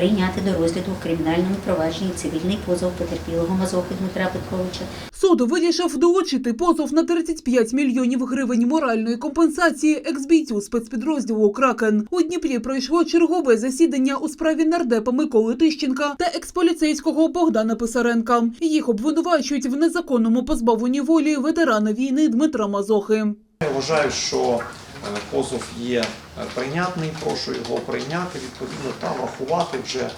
прийняти до розгляду у кримінальному провадженні цивільний позов потерпілого Мазохи Дмитра Петровича Суд вирішив долучити позов на 35 мільйонів гривень моральної компенсації екс-бійцю спецпідрозділу Кракен. У Дніпрі пройшло чергове засідання у справі нардепа Миколи Тищенка та експоліцейського Богдана Писаренка. Їх обвинувачують в незаконному позбавленні волі ветерана війни Дмитра Мазохи. Я вважаю, що позов є е, прийнятний, прошу його прийняти, відповідно та врахувати вже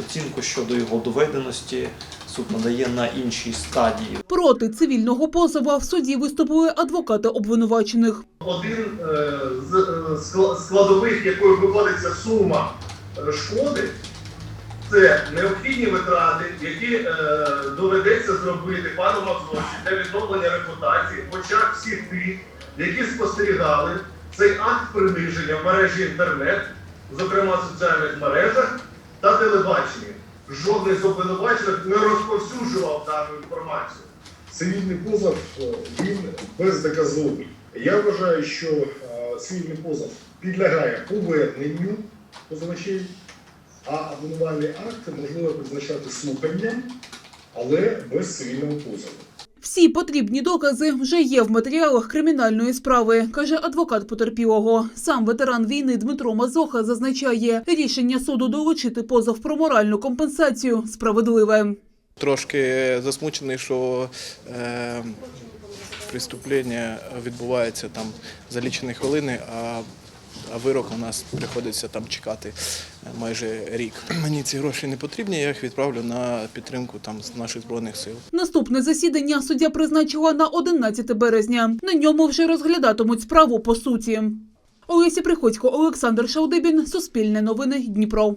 оцінку щодо його доведеності. Суд надає на іншій стадії. Проти цивільного позова в суді виступили адвокати обвинувачених. один е, з е, скла- складових, якою виводиться сума е, шкоди, це необхідні витрати, які е, доведеться зробити пану Мацовичу для відновлення репутації в очах всіх тих, які спостерігали цей акт приниження в мережі інтернет, зокрема в соціальних мережах та телебаченні. Жодний з обвинувачених не розповсюджував дану інформацію. цивільний позов е, він бездоказовий. Я вважаю, що е, цивільний позов підлягає поверненню позивачів, а обвинувальний акт можливо призначати слуханням, але без цивільного позову. Всі потрібні докази вже є в матеріалах кримінальної справи, каже адвокат потерпілого. Сам ветеран війни Дмитро Мазоха зазначає, рішення суду долучити позов про моральну компенсацію справедливе. Трошки засмучений, що е, преступлення відбувається там за лічені хвилини, а, а вирок у нас приходиться там чекати майже рік. Мені ці гроші не потрібні, я їх відправлю на підтримку там наших збройних сил. Наступне засідання суддя призначила на 11 березня. На ньому вже розглядатимуть справу по суті. Олеся Приходько, Олександр Шаудибін, Суспільне новини, Дніпро.